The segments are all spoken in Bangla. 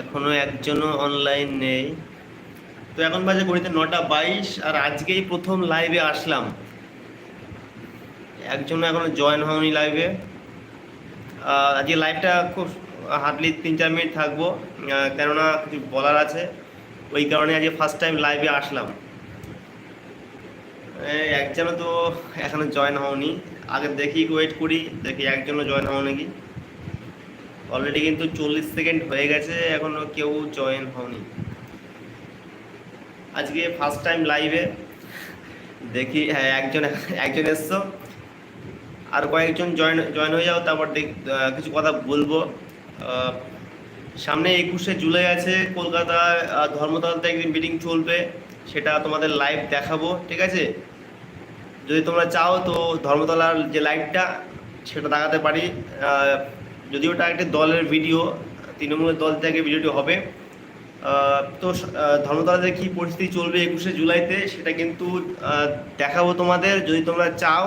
এখনও একজনও অনলাইন নেই। তো এখন বাজে গড়িতে নটা বাইশ, আর আজকেই প্রথম লাইভে আসলাম। একজনও এখনও জয়েন হয়নি লাইভে আজকে লাইভটা খুব হার্ডলি তিন চার মিনিট থাকব। কেননা কিছু বলার আছে। ওই কারণে আজকে ফার্স্ট টাইম লাইভে আসলাম। একজনও তো এখনও জয়েন হওনি। আগে দেখি ওয়েট করি, দেখি একজনও জয়েন হও নাকি। অলরেডি কিন্তু চল্লিশ সেকেন্ড হয়ে গেছে এখনও কেউ জয়েন হয়নি আজকে ফার্স্ট টাইম লাইভে দেখি হ্যাঁ একজন একজন এসছো। আর কয়েকজন জয়েন জয়েন হয়ে যাও, তারপর দেখ কিছু কথা বলব। সামনে একুশে জুলাই আছে কলকাতায় ধর্মতলাতে একদিন মিটিং চলবে, সেটা তোমাদের লাইভ দেখাবো, ঠিক আছে? যদি তোমরা চাও তো ধর্মতলার যে লাইভটা সেটা দেখাতে পারি। যদিও ওটা একটা দলের ভিডিও তৃণমূলের দল থেকে ভিডিওটি হবে। তো আহ, ধর্মতলাতে কী পরিস্থিতি চলবে একুশে জুলাইতে সেটা কিন্তু দেখাবো তোমাদের। যদি তোমরা চাও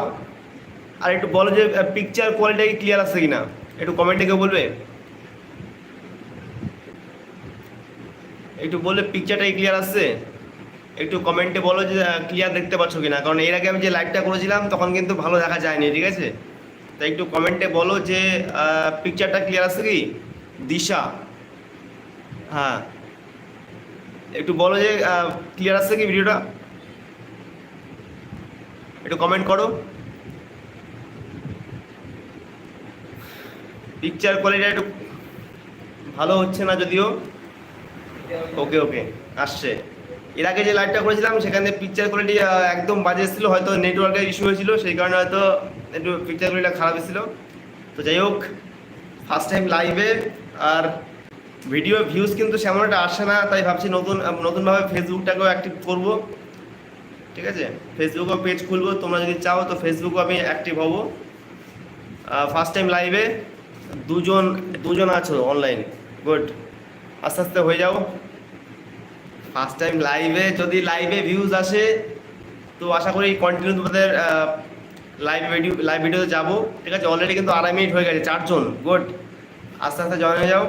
আর একটু বলো যে পিকচার কোয়ালিটি ক্লিয়ার আছে কিনা? একটু কমেন্টে কেউ বলবে? একটু বললে পিকচারটা ক্লিয়ার আসছে একটু কমেন্টে বলো যে ক্লিয়ার দেখতে পাচ্ছ কিনা? কারণ এর আগে আমি যে লাইভটা করেছিলাম তখন কিন্তু ভালো দেখা যায়নি ঠিক আছে? তাই একটু কমেন্টে বলো যে পিকচারটা ক্লিয়ার আসছে কি? দিশা। হ্যাঁ। একটু বলো যে ক্লিয়ার আসছে কি ভিডিওটা একটু কমেন্ট করো। পিকচার কোয়ালিটি একটু ভালো হচ্ছে না যদিও? ওকে ওকে আসছে। এর আগে যে লাইভটা করেছিলাম, সেখানে পিকচার কোয়ালিটি একদম বাজে এসেছিল হয়তো নেটওয়ার্কের ইস্যু হয়েছিল, সেই কারণে হয়তো একটু পিকচার কোয়ালিটিটা খারাপ এসেছিল তো যাই হোক ফার্স্ট টাইম লাইভে আর ভিডিও ভিউজ কিন্তু সেমন একটা আসে না, তাই ভাবছি নতুন, নতুনভাবে ফেসবুকটাকেও অ্যাক্টিভ করব। ঠিক আছে? ফেসবুকও পেজ খুলবো, তোমরা যদি চাও তো ফেসবুকও আমি অ্যাক্টিভ হব। ফার্স্ট টাইম লাইভে দুজন দুজন আছো অনলাইন গুড আস্তে আস্তে হয়ে যাও। ফার্স্ট টাইম লাইভে যদি লাইভে ভিউজ আসে, তো আশা করি কন্টিনিউ তোমাদের লাইভ ভিডিও লাইভ ভিডিওতে যাব। ঠিক আছে? অলরেডি কিন্তু আড়াই মিনিট হয়ে গেছে। চারজন। গুড আস্তে আস্তে জয়েন হয়ে যাও।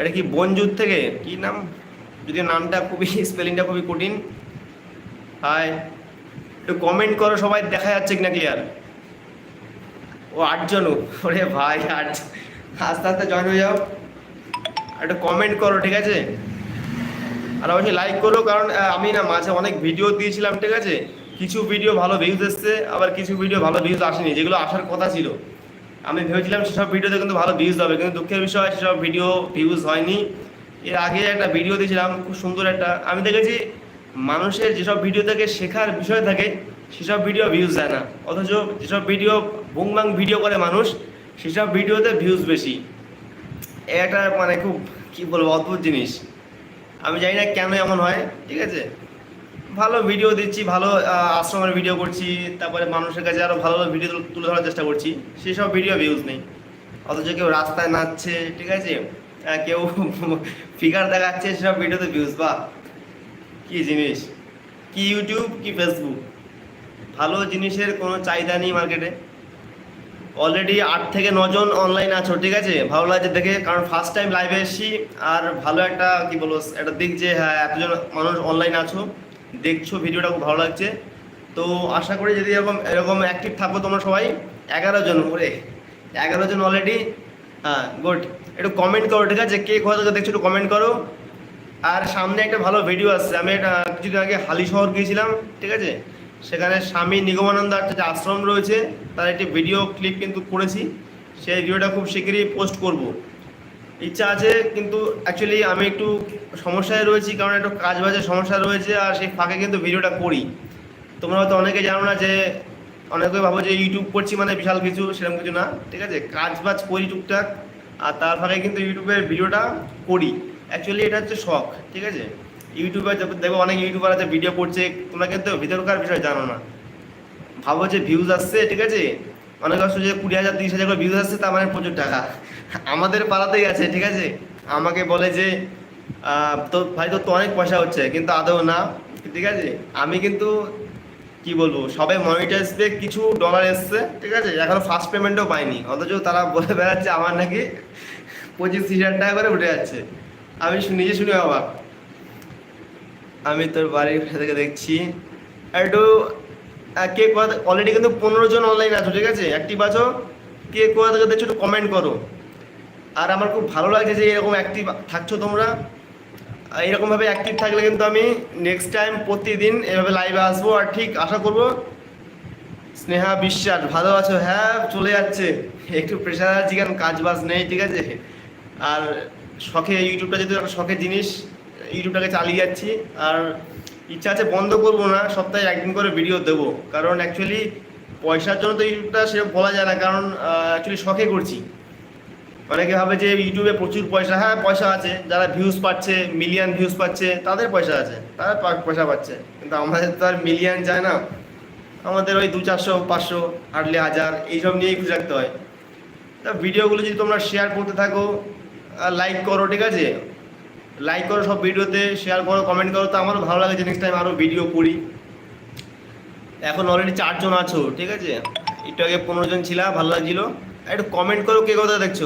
এটা কি বনজুত থেকে? কি নাম? যদিও নামটা খুবই স্পেলিংটা খুবই কঠিন। হাই একটু কমেন্ট করো, সবাই দেখা যাচ্ছে কিনা ক্লিয়ার ও আটজনও ওরে ভাই, আট। আস্তে আস্তে জয়েন হয়ে যাও। একটু কমেন্ট করো, ঠিক আছে? আর অবশ্যই লাইক করো, কারণ আমি না মাঝে অনেক ভিডিও দিয়েছিলাম, ঠিক আছে? কিছু ভিডিও ভালো ভিউজ এসছে, আবার কিছু ভিডিও ভালো ভিউজ আসেনি, যেগুলো আসার কথা ছিল। আমি ভেবেছিলাম সেসব ভিডিওতে কিন্তু ভালো ভিউজ হবে, কিন্তু দুঃখের বিষয়, সেসব ভিডিও ভিউজ হয়নি। এর আগে একটা ভিডিও দিয়েছিলাম, খুব সুন্দর একটা। আমি দেখেছি, মানুষের যেসব ভিডিও থেকে শেখার বিষয় থাকে, সেসব ভিডিও ভিউজ দেয় না। অথচ যেসব ভিডিও বুংবাং ভিডিও করে মানুষ, সেসব ভিডিওতে ভিউজ বেশি। এ একটা মানে খুব, কি বলব, অদ্ভুত জিনিস। আমি জানি না কেন এমন হয়, ঠিক আছে? ভালো ভিডিও দিচ্ছি, ভালো আশ্রমের ভিডিও করছি, তারপরে মানুষের কাছে আরও ভালো ভিডিও তুলে ধরার চেষ্টা করছি, সেসব ভিডিও ভিউজ নেই। অথচ কেউ রাস্তায় নাচছে, ঠিক আছে? কেউ ফিগার দেখাচ্ছে, সেসব ভিডিওতে ভিউজ বা কি জিনিস? কি ইউটিউব কি ফেসবুক ভালো জিনিসের কোনো চাহিদা নেই মার্কেটে অলরেডি আট থেকে নজন অনলাইন আছো, ঠিক আছে? ভালো লাগছে দেখে, কারণ ফার্স্ট টাইম লাইভে এসেছি, আর ভালো একটা, কি বলব, একটা দিক যে হ্যাঁ এতজন মানুষ অনলাইন আছো। দেখছ, ভিডিওটা খুব ভালো লাগছে। তো আশা করি যদি এরকম এরকম অ্যাক্টিভ থাকো তোমরা সবাই। এগারো জন, ওরে, এগারো জন অলরেডি হ্যাঁ গুড একটু কমেন্ট করো, ঠিক আছে? কে কোথা দেখছ একটু কমেন্ট করো। আর সামনে একটা ভালো ভিডিও আসছে। আমি একটা, কিছুদিন আগে হালি শহর গিয়েছিলাম, ঠিক আছে? সেখানে স্বামী নিগমানন্দ একটা যে আশ্রম রয়েছে, তার একটি ভিডিও ক্লিপ কিন্তু করেছি। সেই ভিডিওটা খুব শীঘ্রই পোস্ট করব। ইচ্ছা আছে, কিন্তু অ্যাকচুয়ালি আমি একটু সমস্যায় রয়েছি, কারণ একটু কাজ বাজের সমস্যা রয়েছে, আর সেই ফাঁকে কিন্তু ভিডিওটা করি। তোমরা হয়তো অনেকে জানো না যে, অনেকে ভাবো যে ইউটিউব করছি মানে বিশাল কিছু, সেরকম কিছু না, ঠিক আছে? কাজ বাজ করি টুকটাক, আর তার ফাঁকে কিন্তু ইউটিউবের ভিডিওটা করি। অ্যাকচুয়ালি এটা হচ্ছে শখ, ঠিক আছে? ইউটিউবে দেখো অনেক ইউটিউবার আছে ভিডিও করছে, তোমরা কিন্তু ভিতরকার বিষয় জানো না। ভাবো যে ভিউজ আসছে, ঠিক আছে? অনেক আসছে যে কুড়ি হাজার, তিরিশ হাজার করে ভিউজ আসছে, তার মানে প্রচুর টাকা। আমাদের পাড়াতেই আছে, ঠিক আছে? আমাকে বলে যে তো ভাই তো অনেক পয়সা হচ্ছে, কিন্তু আদৌ না, ঠিক আছে? আমি কিন্তু, কি বলব সবাই মনিটাইজ পেয়ে কিছু ডলার এসছে, ঠিক আছে? এখনও ফার্স্ট পেমেন্টও পাইনি, অথচ তারা বলে বেড়াচ্ছে আমার নাকি পঁচিশ, তিরিশ হাজার টাকা করে উঠে যাচ্ছে। আমি নিজে শুনি অবাক। আমি তোর বাড়ির থেকে দেখছি। একটু কে কোথা অলরেডি কিন্তু পনেরো জন অনলাইন আছো, ঠিক আছে? অ্যাক্টিভ আছো? কে কোথা থেকে একটু কমেন্ট করো। আর আমার খুব ভালো লাগছে যে এরকম অ্যাক্টিভ থাকছো তোমরা। এরকমভাবে অ্যাক্টিভ থাকলে কিন্তু আমি নেক্সট টাইম প্রতিদিন এভাবে লাইভে আসব। আর ঠিক আশা করব, স্নেহা, বিশ্বাস, ভালো আছো? হ্যাঁ চলে যাচ্ছে। একটু প্রেশার আছে, কারণ কাজ বাজ নেই, ঠিক আছে? আর শখে, ইউটিউবটা যেহেতু একটা শখের জিনিস, ইউটিউবটাকে চালিয়ে যাচ্ছি। আর ইচ্ছা আছে বন্ধ করব না, সপ্তাহে একদিন করে ভিডিও দেবো। কারণ অ্যাকচুয়ালি পয়সার জন্য তো ইউটিউবটা সেরকম বলা যায় না, কারণ অ্যাকচুয়ালি শখে করছি। অনেকে ভাবে যে ইউটিউবে প্রচুর পয়সা হ্যাঁ পয়সা আছে, যারা ভিউজ পাচ্ছে মিলিয়ন ভিউজ পাচ্ছে, তাদের পয়সা আছে, তারা পয়সা পাচ্ছে। কিন্তু আমাদের তো আর মিলিয়ন যায় না। আমাদের ওই দু চারশো পাঁচশো হার্ডলি হাজার, এইসব নিয়েই খুঁজে রাখতে হয়। তা ভিডিওগুলো যদি তোমরা শেয়ার করতে থাকো লাইক করো, ঠিক আছে? লাইক করো সব ভিডিওতে শেয়ার করো কমেন্ট করো তো আমারও ভালো লাগে যে নেক্সট টাইম আরও ভিডিও করি। এখন অলরেডি চারজন আছো ঠিক আছে? একটু আগে পনেরো জন ছিলাম ভালো লাগছিল। একটু কমেন্ট করো কে কথা দেখছ।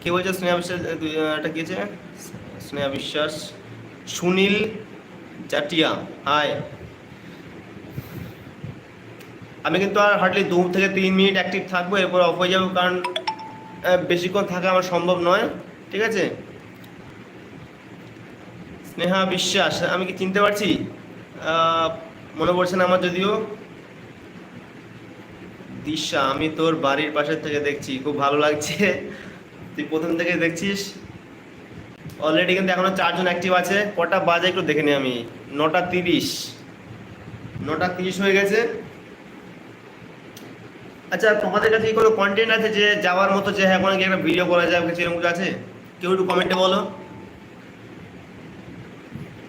কে বলছে স্নেহা বিশ্বাস এ, তুই, এটা কি আছে? স্নেহা বিশ্বাস সুনীল জাটিয়া হাই আমি কিন্তু আর হার্ডলি দু থেকে তিন মিনিট অ্যাক্টিভ থাকব এরপর অফ হয়ে যাব কারণ বেশিক্ষণ থাকা আমার সম্ভব নয় ঠিক আছে? স্নেহা বিশ্বাস, আমি কি চিনতে পারছি? মনে পড়ছে না আমার যদিও। দিশা, আমি তোর বাড়ির পাশের থেকে দেখছি, খুব ভালো লাগছে। তুই প্রথম থেকে দেখছিস। অলরেডি কিন্তু এখনও চারজন অ্যাক্টিভ আছে। কটা বাজে একটু দেখে নি আমি। নটা তিরিশ। নটা তিরিশ হয়ে গেছে। আচ্ছা তোমাদের কাছে কি কোনো কন্টেন্ট আছে যে যাওয়ার মতো যে হ্যাঁ কোনো কি একটা ভিডিও করা যায় কিছু এরকম আছে? কেউ একটু কমেন্টে বলো।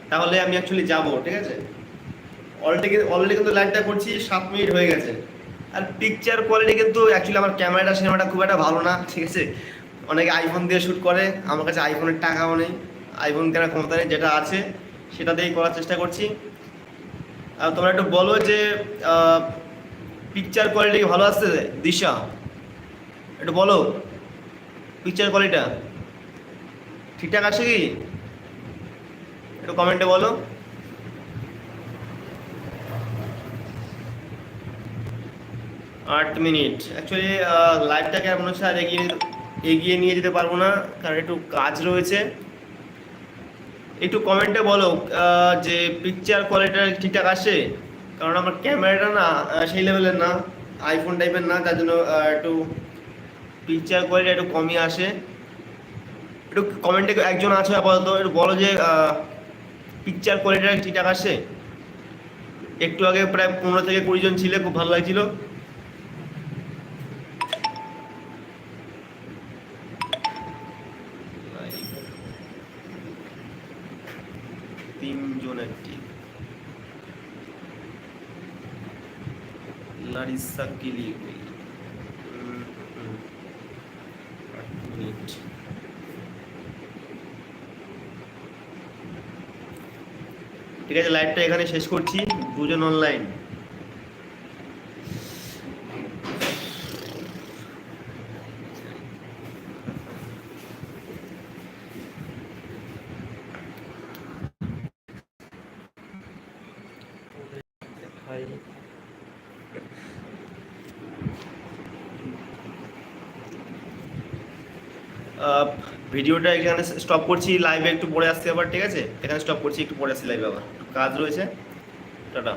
তাহলে আমি অ্যাকচুয়ালি যাব, ঠিক আছে? অলরেডি অলরেডি কিন্তু লাইভটা করছি, সাত মিনিট হয়ে গেছে। আর পিকচার কোয়ালিটি কিন্তু অ্যাকচুয়ালি আমার ক্যামেরাটা সিনেমাটা খুব একটা ভালো না, ঠিক আছে? অনেকে আইফোন দিয়ে শ্যুট করে, আমার কাছে আইফোনের টাকাও নেই। আইফোন কেনার ক্ষমতা নেই, যেটা আছে, সেটা দিয়েই করার চেষ্টা করছি। আর তোমরা একটু বলো যে পিকচার কোয়ালিটি ভালো আসছে দিশা, একটু বলো। পিকচার কোয়ালিটিটা ঠিকঠাক আছে কি? একটু কমেন্টে বলো। আট মিনিট। অ্যাকচুয়ালি লাইভটাকে মনে হচ্ছে আর এগিয়ে এগিয়ে নিয়ে যেতে পারব না, কারণ একটু কাজ রয়েছে। একটু কমেন্টে বলো যে পিকচার কোয়ালিটিটা ঠিকঠাক আসে? কারণ আমার ক্যামেরাটা না সেই লেভেলের না আইফোন টাইপের না, তার জন্য একটু পিকচার কোয়ালিটি একটু কমই আসে। একটু কমেন্টে একজন আছে আপাতত, একটু বলো যে পিকচার কোয়ালিটিটা ঠিকঠাক আসে? একটু আগে প্রায় পনেরো থেকে কুড়ি জন ছিলে, খুব ভালো লাগছিল। তিনজন একটি লারিসা কিলি মিনিট ঠিক আছে লাইভটা এখানে শেষ করছি। দুজন অনলাইন ভিডিওটা এখানে স্টপ করছি লাইভে একটু পরে আসছি আবার ঠিক আছে? এখানে স্টপ করছি, একটু পরে আসছি লাইভে আবার। কাজ রয়েছে। টাটা।